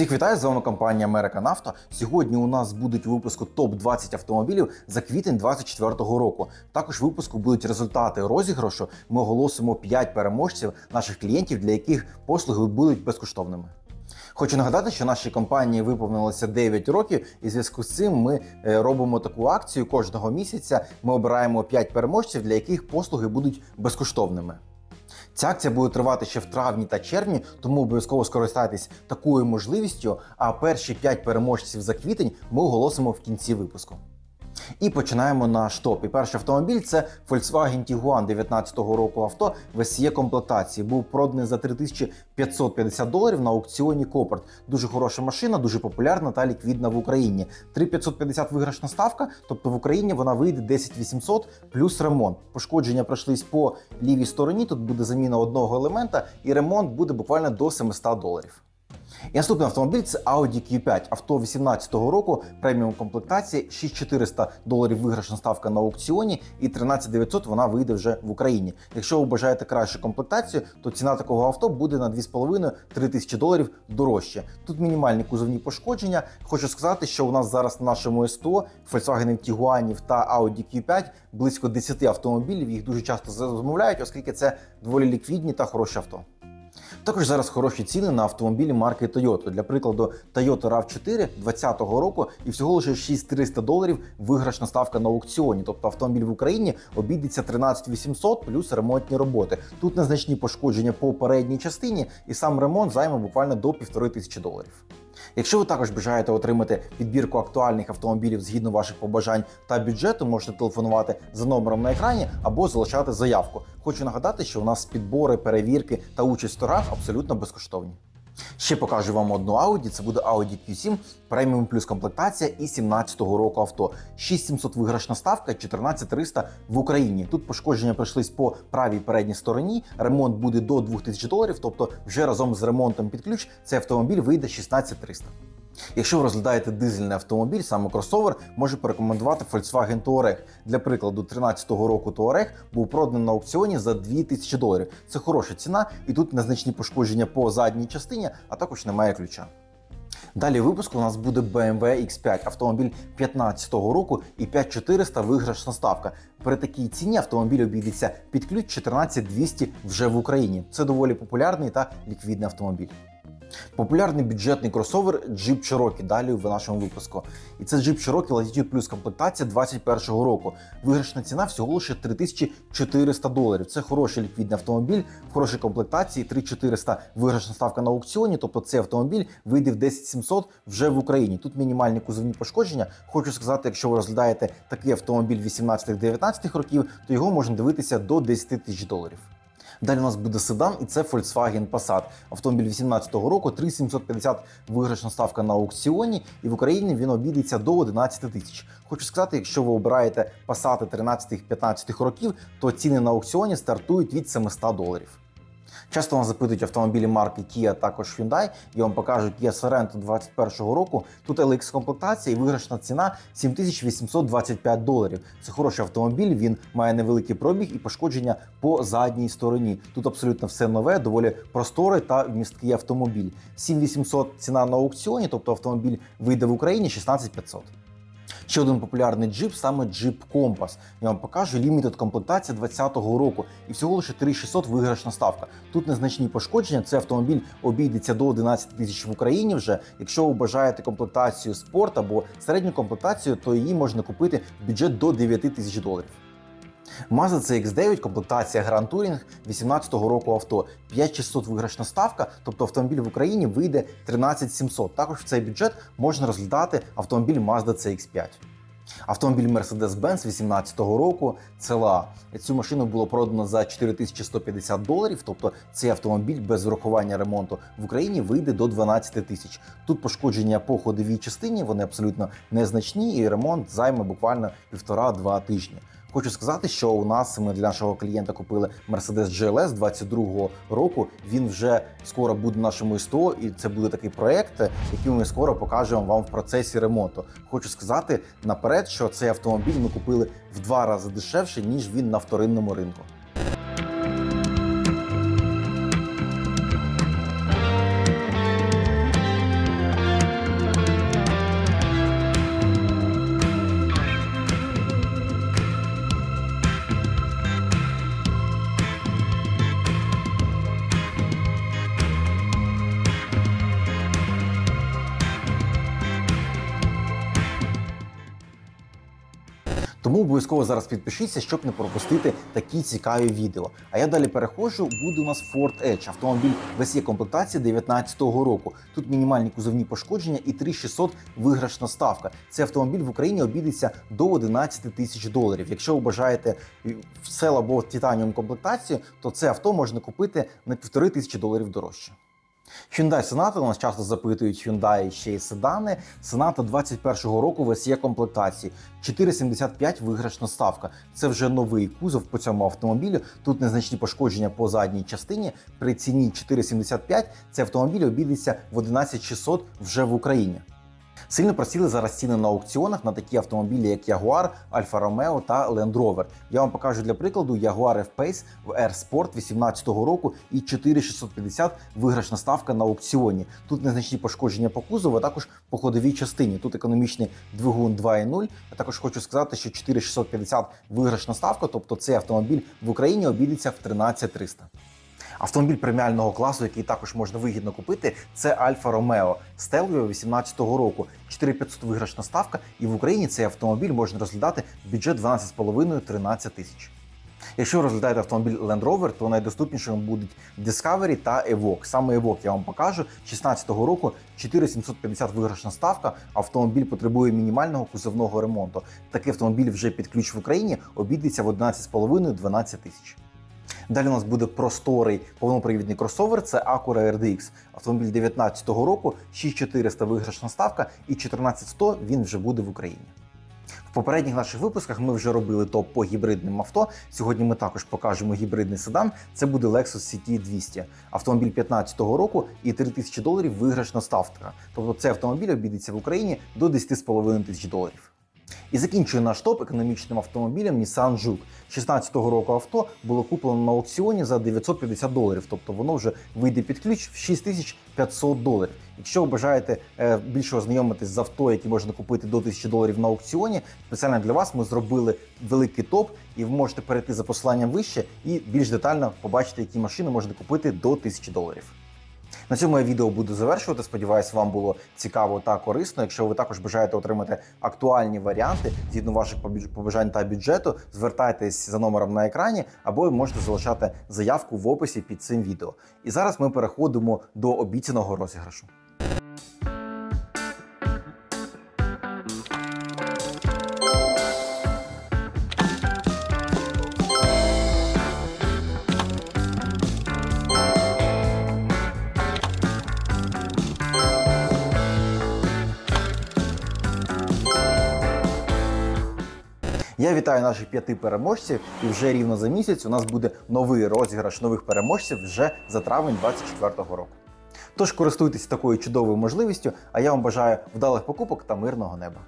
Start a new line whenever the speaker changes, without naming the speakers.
Всіх вітаю, з вами компанія American Auto. Сьогодні у нас будуть випуску топ-20 автомобілів за квітень 2024 року. Також в випуску будуть результати розіграшу. Ми оголосимо 5 переможців наших клієнтів, для яких послуги будуть безкоштовними. Хочу нагадати, що нашій компанії виповнилося 9 років, і в зв'язку з цим ми е, робимо таку акцію кожного місяця. Ми обираємо 5 переможців, для яких послуги будуть безкоштовними. Ця акція буде тривати ще в травні та червні, тому обов'язково скористайтесь такою можливістю. А перші 5 переможців за квітень ми оголосимо в кінці випуску. І починаємо наш топ. І перший автомобіль це Volkswagen Tiguan 19-го року авто в SE комплектації. Був проданий за 3550 доларів на аукціоні Копорт. Дуже хороша машина, дуже популярна та ліквідна в Україні. 3550 виграшна ставка, тобто в Україні вона вийде 10800 плюс ремонт. Пошкодження пройшлись по лівій стороні. Тут буде заміна одного елемента, і ремонт буде буквально до 700 доларів. І наступний автомобіль це Audi Q5, авто 18-го року, преміум комплектація, 6400 доларів виграшна ставка на аукціоні і 13900 вона вийде вже в Україні. Якщо ви бажаєте кращу комплектацію, то ціна такого авто буде на 2,5-3 тисячі доларів дорожче. Тут мінімальні кузовні пошкодження. Хочу сказати, що у нас зараз на нашому СТО Volkswagen Tiguan та Audi Q5 близько 10 автомобілів. Їх дуже часто замовляють, оскільки це доволі ліквідні та хороші авто. Також зараз хороші ціни на автомобілі марки Toyota. Для прикладу, Toyota rav 4 2020 року і всього лише 6300 доларів виграшна ставка на аукціоні. Тобто автомобіль в Україні обійдеться 13800 плюс ремонтні роботи. Тут незначні пошкодження по передній частині, і сам ремонт займе буквально до 1500 доларів. Якщо ви також бажаєте отримати підбірку актуальних автомобілів згідно ваших побажань та бюджету, можете телефонувати за номером на екрані або залишати заявку. Хочу нагадати, що у нас підбори, перевірки та участь в торгах абсолютно безкоштовні. Ще покажу вам одну Audi. Це буде Audi Q7 преміум плюс комплектація і 17-го року авто. 6700 виграшна ставка, 14300 в Україні. Тут пошкодження пройшлись по правій передній стороні. Ремонт буде до 2000 доларів. Тобто, вже разом з ремонтом під ключ цей автомобіль вийде 16300. Якщо ви розглядаєте дизельний автомобіль, саме кросовер, можу порекомендувати Volkswagen Touareg. Для прикладу, 13-го року Touareg був проданий на аукціоні за 2000 доларів. Це хороша ціна, і тут незначні пошкодження по задній частині, а також немає ключа. Далі в випуску у нас буде BMW X5, автомобіль 15-го року і 5400 виграшна ставка. При такій ціні автомобіль обійдеться під ключ 14200 вже в Україні. Це доволі популярний та ліквідний автомобіль. Популярний бюджетний кросовер Jeep Cherokee, далі в нашому випуску. І це Jeep Cherokee Latitude Plus комплектація 2021 року. Виграшна ціна всього лише 3400 доларів. Це хороший ліквідний автомобіль, в хорошій комплектації 3400 виграшна ставка на аукціоні. Тобто цей автомобіль вийде в 10700 вже в Україні. Тут мінімальні кузовні пошкодження. Хочу сказати, якщо ви розглядаєте такий автомобіль 18-19 років, то його можна дивитися до 10 тисяч доларів. Далі у нас буде седан, і це Volkswagen Passat. Автомобіль 18-го року, 3750 виграшна ставка на аукціоні, і в Україні він обійдеться до 11 тисяч. Хочу сказати, якщо ви обираєте Passat 13-15 років, то ціни на аукціоні стартують від 700 доларів. Часто нас запитують автомобілі марки Kia, також Hyundai. Я вам покажу Kia Sorento 21 року. Тут LX комплектація і виграшна ціна 7825 доларів. Це хороший автомобіль. Він має невеликий пробіг і пошкодження по задній стороні. Тут абсолютно все нове, доволі просторий та вмісткий автомобіль. 7800 ціна на аукціоні, тобто автомобіль вийде в Україні 16500. Ще один популярний джип, саме джип Компас. Я вам покажу лімітед комплектація 2020 року і всього лише 3600 виграшна ставка. Тут незначні пошкодження. Цей автомобіль обійдеться до 11 тисяч в Україні. Вже якщо ви бажаєте комплектацію спорт або середню комплектацію, то її можна купити в бюджет до 9 тисяч доларів. Mazda CX-9, комплектація Grand Touring 18-го року авто. 5600 виграшна ставка, тобто автомобіль в Україні вийде 13700. Також в цей бюджет можна розглядати автомобіль Mazda CX-5. Автомобіль Mercedes-Benz 18-го року CLA. Цю машину було продано за 4150 доларів, тобто цей автомобіль без врахування ремонту в Україні вийде до 12 тисяч. Тут пошкодження по ходовій частині, вони абсолютно незначні, і ремонт займе буквально півтора-два тижні. Хочу сказати, що у нас ми для нашого клієнта купили Mercedes GLS 22-го року. Він вже скоро буде нашому СТО, і це буде такий проект, який ми скоро покажемо вам в процесі ремонту. Хочу сказати наперед, що цей автомобіль ми купили в два рази дешевше ніж він на вторинному ринку. Тому обов'язково зараз підпишіться, щоб не пропустити такі цікаві відео. А я далі переходжу. Буде у нас Ford Edge, автомобіль весє комплектації 2019 року. Тут мінімальні кузовні пошкодження і 3600 виграшна ставка. Цей автомобіль в Україні обійдеться до 11 тисяч доларів. Якщо ви бажаєте сел або титаніум комплектацію, то це авто можна купити на півтори тисячі доларів дорожче. Hyundai Sonata, нас часто запитують Hyundai ще й седани. Sonata 21-го року весє комплектації. 4,75 виграшна ставка. Це вже новий кузов по цьому автомобілю. Тут незначні пошкодження по задній частині. При ціні 4,75 цей автомобіль обійдеться в 11600 вже в Україні. Сильно просіли зараз ціни на аукціонах на такі автомобілі, як Jaguar, Alfa Romeo та Land Rover. Я вам покажу для прикладу Jaguar F-Pace в Air Sport 2018 року і 4650 виграшна ставка на аукціоні. Тут незначні пошкодження по кузову, а також по ходовій частині. Тут економічний двигун 2.0. Я також хочу сказати, що 4650 виграшна ставка, тобто цей автомобіль в Україні обійдеться в 13300. Автомобіль преміального класу, який також можна вигідно купити, це Alfa Romeo Stelvio 18-го року. 4500 виграшна ставка, і в Україні цей автомобіль можна розглядати бюджет 12,5-13 тисяч. Якщо ви розглядаєте автомобіль Land Rover, то найдоступнішими будуть Discovery та Evoque. Саме Evoque я вам покажу. 16-го року 4750 виграшна ставка. Автомобіль потребує мінімального кузовного ремонту. Такий автомобіль вже під ключ в Україні обійдеться в 11,5-12 тисяч. Далі у нас буде просторий повнопривідний кросовер. Це Acura RDX. Автомобіль 2019 року, 6400 виграшна ставка і 14100 він вже буде в Україні. В попередніх наших випусках ми вже робили топ по гібридним авто. Сьогодні ми також покажемо гібридний седан. Це буде Lexus CT 200. Автомобіль 2015 року і 3000 доларів виграшна ставка. Тобто цей автомобіль обійдеться в Україні до 10,5 тисяч доларів. І закінчує наш топ економічним автомобілем Nissan Juke. 16-го року авто було куплено на аукціоні за 950 доларів, тобто воно вже вийде під ключ в 6500 доларів. Якщо ви бажаєте е, більше ознайомитись з авто, які можна купити до 1000 доларів на аукціоні, спеціально для вас ми зробили великий топ, і ви можете перейти за посиланням вище і більш детально побачити, які машини можна купити до 1000 доларів. На цьому я відео буду завершувати. Сподіваюсь, вам було цікаво та корисно. Якщо ви також бажаєте отримати актуальні варіанти згідно ваших побажань та бюджету, звертайтесь за номером на екрані, або можете залишати заявку в описі під цим відео. І зараз ми переходимо до обіцяного розіграшу. Я вітаю наших п'яти переможців, і вже рівно за місяць у нас буде новий розіграш нових переможців вже за травень 2024 року. Тож користуйтесь такою чудовою можливістю, а я вам бажаю вдалих покупок та мирного неба.